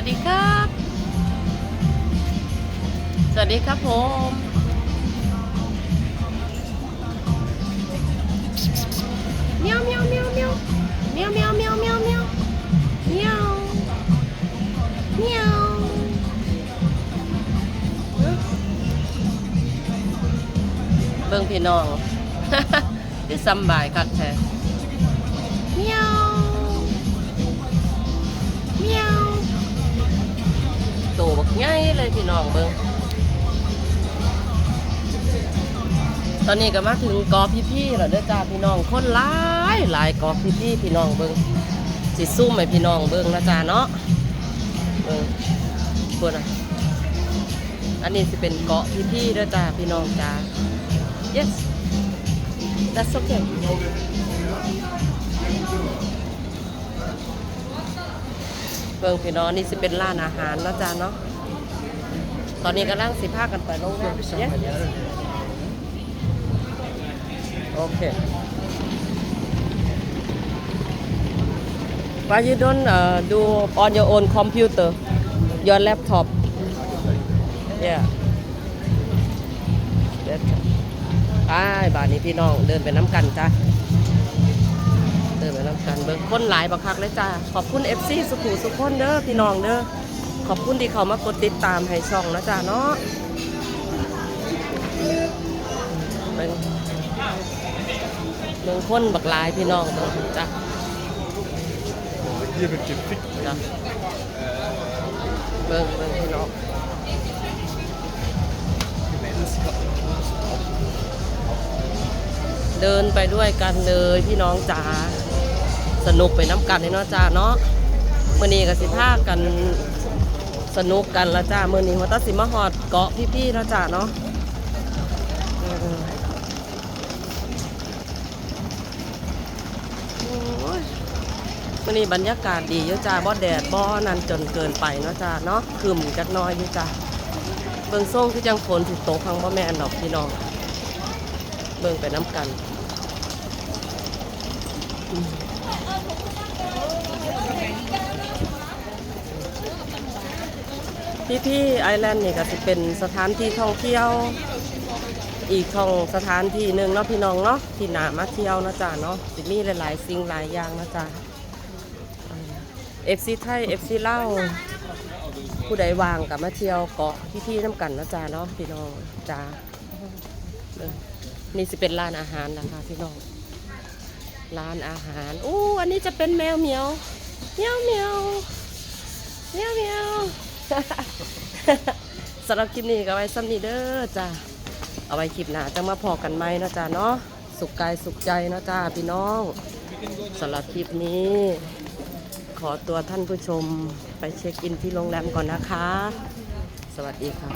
วัสดีครับ สวัสดีครับผม เมียวเมียวเมียวเมียวเมียวเมียวเมียวเมียวเมียวเมียวเมียวเบิ่งพี่น้องที่สำบายคักแท้เมียวเมียวโตบัก ใหญ่เลยพี่น้องเบิ่งตอนนี้ก็มาถึงกอพี่ๆแล้วเด้อจ้าพี่น้องคนหลายหลายกอพี่ๆพี่น้องเบิ่งสิซุ่มให้พี่น้องเบิ่งนะจ้าเนาะเบิ่งเพิ่นอะอันนี้สิเป็นเกาะพี่ๆเด้อจ้าพี่น้องจ้า yes that's okay เบิ่งพี่น้องนี่สิเป็นร้านอาหารนะจ้าเนาะ ตอนนี้กำลังสิพากันไปโรงแรม Yes. โอเค Why you don't uh, do on your own computer your laptop yeah ไปบ้านนี้พี่น้องเดินไปน้ำกันจ้าเดินไปน้ำกันเบิ่งคนหลายบักคักเลยจ้าขอบคุณ FC สุขุสุขคนเด้อพี่น้องเด้อ ขอบคุณที่เขามากดติดตามให้ช่องนะจ้าเนาะเบิ่งเบิ่งคนบักหลายพี่น้องเบิ่งจ้า Hier wird gefickt. จ้าเบิ่งเบิ่งพี่น้องเดินไปด้วยกันเลยพี่น้องจ๋าสนุกไปน้ำกันเลยเนาะจ้าเนาะมื่อนี้ก็สิพากัน สนุกกันล้วจ้ามื่อนี้ว่าตาสิมาหอดเกาะพี่ๆล้วจ้าเนาะเมื่อนี้บรรยากาศดีเยอะจ้าบ่แดดบ่นั่นจนเกินไปเนาะจ้าเนาะคืมจักน้อยอยู่จ้าเบิ่งส่งคือจังฝนสิตกข้างบ่แม่นดอกพี่น้อง เบิ่งไปน้ำกัน พี่พี่ไอแลนด์นี่ก็จะเป็นสถานที่ท่องเที่ยว อีกของสถานที่หนึ่งเนาะพี่น้องเนาะที่นามาเที่ยวนะจ้าเนาะสิมีหลายๆสิ่งหลายอย่างนะจ้าเอฟซีไทยเอฟซีเล่าผู้ใดวางกับมาเที่ยวเกาะพี่พี่ๆน้ำกันนะจ้าเนาะพี่น้องจ้าเออนี่สิเป็นร้านอาหารนะคะพี่น้องร้านอาหารอู้อันนี้จะเป็นแมวเหมียวเหมียวเหมียวเหมียวเหมียว สำหรับคลิปนี้ก็ไว้ซ้ำนี้เด้อจ้าเอาไว้คลิปหน้าจะมาพอกันไหมนะจ้าเนาะสุขกายสุขใจนะจ้าพี่น้องสำหรับคลิปนี้ ขอตัวท่านผู้ชมไปเช็คอินที่โรงแรมก่อนนะคะ สวัสดีค่ะ